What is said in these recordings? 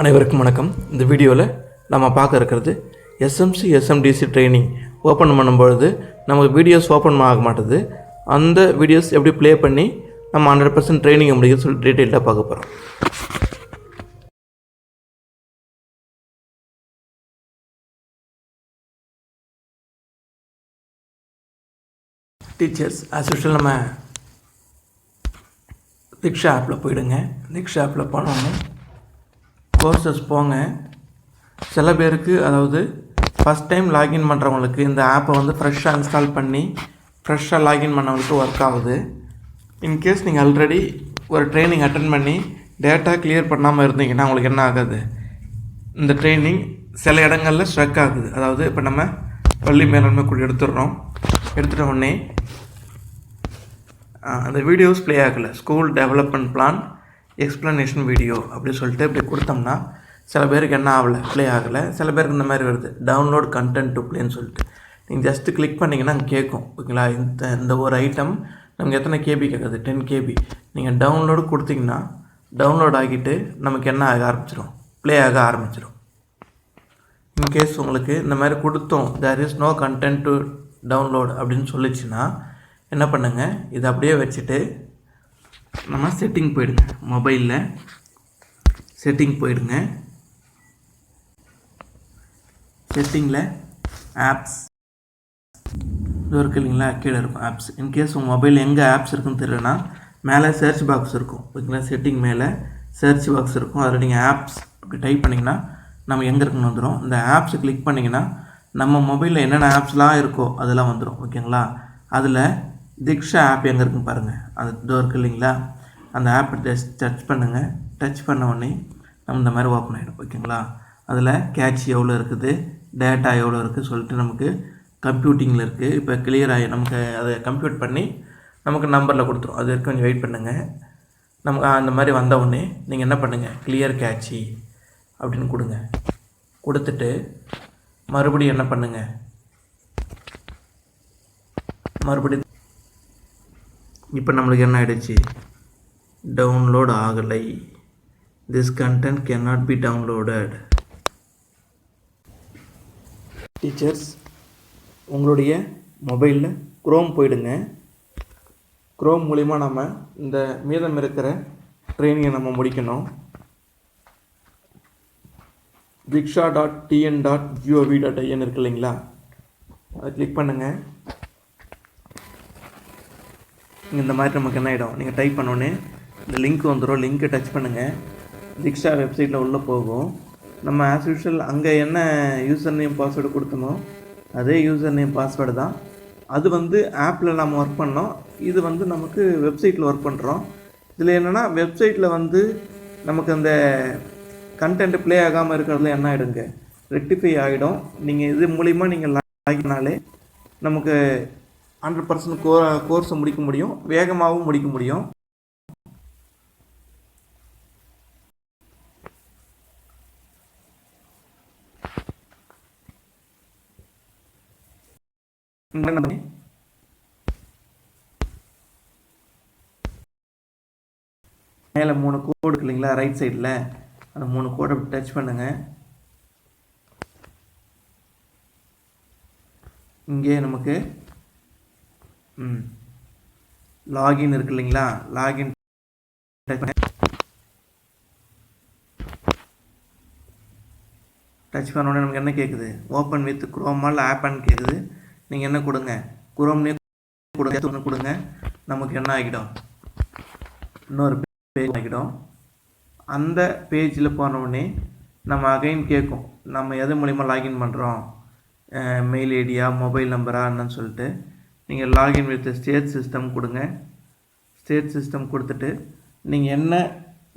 அனைவருக்கும் வணக்கம். இந்த வீடியோவில் நம்ம பார்க்க இருக்கிறது எஸ்எம்சி எஸ்எம்டிசி ட்ரைனிங் ஓப்பன் பண்ணும்பொழுது நமக்கு வீடியோஸ் ஓப்பன் ஆக மாட்டுது. அந்த வீடியோஸ் எப்படி ப்ளே பண்ணி நம்ம ஹண்ட்ரட் பர்சன்ட் ட்ரைனிங் முடியுது சொல்லி டீட்டெயிலாக பார்க்க போகிறோம் டீச்சர்ஸ் ஆஸ் யூஷுவல் நம்ம திக்ஷா ஆப்பில் போயிடுங்க. ரிக்ஷா ஆப்பில் போனோன்னே கோர்சஸ் போங்க. சில பேருக்கு அதாவது ஃபஸ்ட் டைம் லாகின் பண்ணுறவங்களுக்கு இந்த ஆப்பை வந்து ஃப்ரெஷ்ஷாக இன்ஸ்டால் பண்ணி ஃப்ரெஷ்ஷாக லாகின் பண்ணவங்களுக்கு ஒர்க் ஆகுது. இன்கேஸ் நீங்கள் ஆல்ரெடி ஒரு ட்ரைனிங் அட்டன் பண்ணி டேட்டா கிளியர் பண்ணாமல் இருந்தீங்கன்னா உங்களுக்கு என்ன ஆகுது? இந்த ட்ரைனிங் சில இடங்களில் ஸ்ட்ரக் ஆகுது. அதாவது இப்போ நம்ம பள்ளி மேலாண்மை குழு எடுத்துடுறோம். எடுத்துட்ட உடனே அந்த வீடியோஸ் ப்ளே ஆகலை. School development plan explanation video அப்படி சொல்லிட்டு இப்படி கொடுத்தோம்னா சில பேருக்கு என்ன ஆகலை ப்ளே ஆகலை. சில பேருக்கு இந்த மாதிரி வருது. டவுன்லோட் கண்டென்ட் டு ப்ளேன்னு சொல்லிட்டு. நீங்கள் ஜஸ்ட்டு கிளிக் பண்ணிங்கன்னா கேட்கும். ஓகேங்களா? இந்த இந்த ஒரு ஐட்டம் நமக்கு எத்தனை கேபி கேட்குது? டென் கேபி நீங்கள் டவுன்லோடு கொடுத்தீங்கன்னா டவுன்லோட் ஆகிட்டு நமக்கு என்ன ஆக ஆரம்பிச்சிடும் ப்ளே ஆக ஆரம்பிச்சிடும் இன்கேஸ் உங்களுக்கு இந்த மாதிரி கொடுத்தோம் there is no content to download அப்படின்னு சொல்லிச்சுன்னா என்ன பண்ணுங்கள் இதை அப்படியே வச்சுட்டு நம்ம செட்டிங் போயிடுங்க. மொபைலில் செட்டிங் போயிடுங்க. செட்டிங்கில் ஆப்ஸ் இது இருக்கு இல்லைங்களா? கீழே இருக்கும் ஆப்ஸ் இன்கேஸ் உங்கள் மொபைல் எங்கே ஆப்ஸ் இருக்குன்னு தெரியலனா மேலே சர்ச் பாக்ஸ் இருக்கும். ஓகேங்களா? செட்டிங் மேலே சர்ச் பாக்ஸ் இருக்கும். அதில் நீங்கள் ஆப்ஸ் அப்படி டைப் பண்ணிங்கன்னா நம்ம எங்கே இருக்குன்னு வந்துடும் இந்த ஆப்ஸ் கிளிக் பண்ணிங்கன்னா நம்ம மொபைலில் என்னென்ன ஆப்ஸ்லாம் இருக்கோ அதெல்லாம் வந்துடும் ஓகேங்களா? அதில் திக்ஷா ஆப் எங்கே இருக்குன்னு பாருங்கள் அது டோர் இருக்குது இல்லைங்களா? அந்த ஆப்பை டச் டச் பண்ணுங்கள் டச் பண்ண உடனே நம்ம இந்த மாதிரி ஓப்பன் ஆகிடும் ஓகேங்களா? அதில் கேட்ச் எவ்வளோ இருக்குது? டேட்டா எவ்வளோ இருக்குது சொல்லிட்டு நமக்கு கம்ப்யூட்டிங்கில் இருக்குது இப்போ clear ஆகி நமக்கு அதை கம்ப்யூட் பண்ணி நமக்கு நம்பரில் கொடுத்துரும். அது வரைக்கும் கொஞ்சம் வெயிட் பண்ணுங்கள் நமக்கு அந்த மாதிரி வந்த உடனே நீங்கள் என்ன பண்ணுங்கள் கிளியர் கேட்சி அப்படின்னு கொடுங்க. கொடுத்துட்டு மறுபடியும் என்ன பண்ணுங்கள் மறுபடியும் இப்போ நம்மளுக்கு என்ன ஆகிடுச்சு டவுன்லோட் ஆகலை. This content can not be downloaded teachers உங்களுடைய மொபைலில் குரோம் போயிடுங்க. குரோம் மூலிமா நம்ம இந்த மீதம் இருக்கிற ட்ரைனிங்கை நம்ம முடிக்கணும். Riksha dot TN dot GOV dot IN இருக்கு இல்லைங்களா? அதை கிளிக் பண்ணுங்கள் இந்த மாதிரி நமக்கு என்ன ஆகிடும் நீங்கள் டைப் பண்ணோன்னே இந்த லிங்க் வந்துடும் லிங்க்கை டச் பண்ணுங்கள் திக்ஷா வெப்சைட்டில் உள்ளே போகும். நம்ம ஆஸ் யூஷுவல் அங்கே என்ன யூசர் நேம் பாஸ்வேர்டு கொடுத்தோமோ அதே யூசர் நேம் பாஸ்வேர்டு தான். அது வந்து ஆப்பில் நம்ம ஒர்க் பண்ணோம். இது வந்து நமக்கு வெப்சைட்டில் ஒர்க் பண்ணுறோம் இதில் என்னென்னா வெப்சைட்டில் வந்து நமக்கு அந்த கண்டென்ட் ப்ளே ஆகாமல் இருக்கிறதுல என்ன ஆகிடுங்க ரெக்டிஃபை ஆகிடும் நீங்கள் இது மூலிமா நீங்கள் லாகினாலே நமக்கு ஹண்ட்ரட் பர்சன்ட் கோ கோர்ஸை முடிக்க முடியும். வேகமாகவும் முடிக்க முடியும். மேலே மூணு கோடு இருக்கு இல்லைங்களா? ரைட் சைடில் அந்த மூணு கோடை டச் பண்ணுங்கள் இங்கே நமக்கு ம். லாகின் இருக்கு இல்லைங்களா? லாகின் டச் பண்ண உடனே நமக்கு என்ன கேட்குது ஓப்பன் வித் குரோமால் ஆப்பான்னு கேட்குது நீங்கள் என்ன கொடுங்க? குரோம்னே கொடுங்க ஒன்று கொடுங்க. நமக்கு என்ன ஆகிடும்? இன்னொரு பேஜ் ஆகிடும். அந்த பேஜில் போனவுடனே நம்ம அகைன் கேட்கும் நம்ம எது மூலிமா லாகின் பண்ணுறோம் மெயில் ஐடியா மொபைல் நம்பரா என்னன்னு சொல்லிட்டு. நீங்கள் லாகின் வித் ஸ்டேட் சிஸ்டம் கொடுங்க. ஸ்டேட் சிஸ்டம் கொடுத்துட்டு நீங்கள் என்ன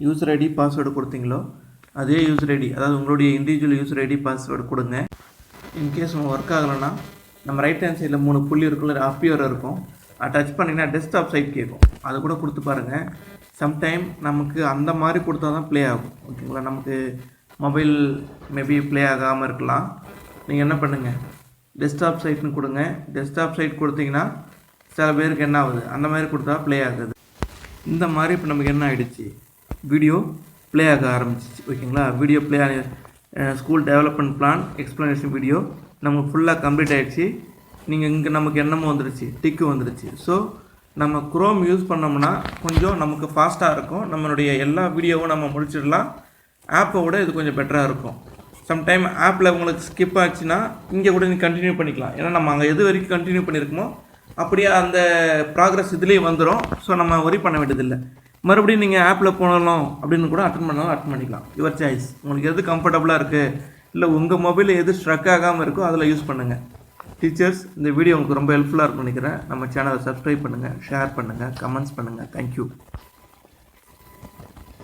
யூசர் ஐடி பாஸ்வேர்டு கொடுத்தீங்களோ அதே யூசர் ஐடி அதாவது உங்களுடைய இண்டிவிஜுவல் யூசர் ஐடி பாஸ்வேர்டு கொடுங்க. இன்கேஸ் உங்கள் ஒர்க் ஆகலைன்னா நம்ம ரைட் ஹேண்ட் சைடில் மூணு புள்ளி இருக்குள்ள அப்பியர் இருக்கும். அதை டச் பண்ணிங்கன்னா டெஸ்க்டாப் சைட் கேட்கும். அதை கூட கொடுத்து பாருங்கள் சம்டைம் நமக்கு அந்த மாதிரி கொடுத்தா தான் ப்ளே ஆகும். ஓகேங்களா நமக்கு மொபைல் மேபி ப்ளே ஆகாமல் இருக்கலாம். நீங்கள் என்ன பண்ணுங்கள் டெஸ்க்டாப் சைட்னு கொடுங்க. டெஸ்க்டாப் சைட் கொடுத்தீங்கன்னா சில பேருக்கு என்ன ஆகுது? அந்த மாதிரி கொடுத்தா ப்ளே ஆகுது. இந்த மாதிரி இப்போ நமக்கு என்ன ஆகிடுச்சு வீடியோ ப்ளே ஆக ஆரம்பிச்சிச்சு. ஓகேங்களா? வீடியோ ப்ளே ஆக school development plan explanation video நமக்கு ஃபுல்லாக கம்ப்ளீட் ஆகிடுச்சு நீங்கள் இங்கே நமக்கு என்னமோ வந்துருச்சு டிக்கு வந்துருச்சு ஸோ நம்ம குரோம் யூஸ் பண்ணோம்னா கொஞ்சம் நமக்கு ஃபாஸ்ட்டாக இருக்கும். நம்மளுடைய எல்லா வீடியோவும் நம்ம முடிச்சிடலாம். ஆப்பை விட இது கொஞ்சம் பெட்டராக இருக்கும். சம்டைம் ஆப்பில் உங்களுக்கு ஸ்கிப் ஆச்சுன்னா இங்கே கூட நீங்கள் கண்டினியூ பண்ணிக்கலாம். ஏன்னா நம்ம அங்கே எது வரைக்கும் கண்டினியூ பண்ணியிருக்கோமோ அப்படியே அந்த ப்ராக்ரஸ் இதுலேயே வந்துடும் ஸோ நம்ம ஒரி பண்ண வேண்டியதில்லை. மறுபடியும் நீங்கள் ஆப்பில் போகணும் அப்படின்னு கூட அட்டன் பண்ணாலும் அட்டன் பண்ணிக்கலாம். யுவர் சாய்ஸ் உங்களுக்கு எது கம்ஃபர்டபுளாக இருக்குது இல்லை உங்கள் மொபைலில் எது ஸ்ட்ரக் ஆகாமல் இருக்கோ அதில் யூஸ் பண்ணுங்கள் டீச்சர்ஸ் இந்த வீடியோ உங்களுக்கு ரொம்ப ஹெல்ப்ஃபுல்லாக இருக்கும்னு நினைக்கிறேன். நம்ம சேனலை சப்ஸ்கிரைப் பண்ணுங்கள் ஷேர் பண்ணுங்கள் கமெண்ட்ஸ் பண்ணுங்கள் தேங்க்யூ